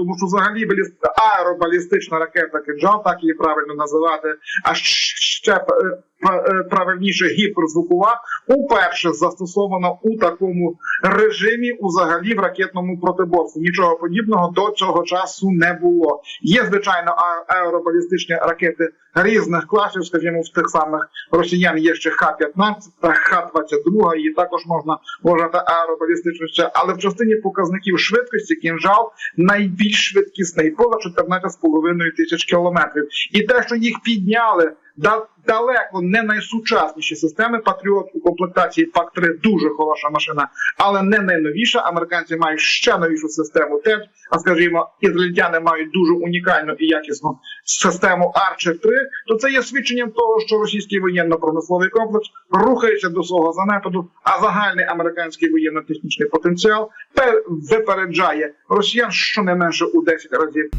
тому що взагалі баліст... аеробалістична ракета «Кинжал», так її правильно називати, а ще е, правильніше гіперзвукова, уперше застосована у такому режимі, взагалі в ракетному протиборстві. Нічого подібного до цього часу не було. Є звичайно аеробалістичні ракети різних класів, скажімо, в тих самих росіян є ще Х-15 та Х-22, її також можна вважати аеробалістичною, але в частині показників швидкості кінжал найбільш швидкісний поза 14,5 тисяч кілометрів. І те, що їх підняли далеко не найсучасніші системи. Патріот у комплектації пак 3 дуже хороша машина, але не найновіша. Американці мають ще новішу систему ТЕД, а скажімо, ізраїльтяни мають дуже унікальну і якісну систему Archer 3, то це є свідченням того, що російський воєнно-промисловий комплекс рухається до свого занепаду, а загальний американський воєнно-технічний потенціал пер- випереджає росіян щонайменше у 10 разів.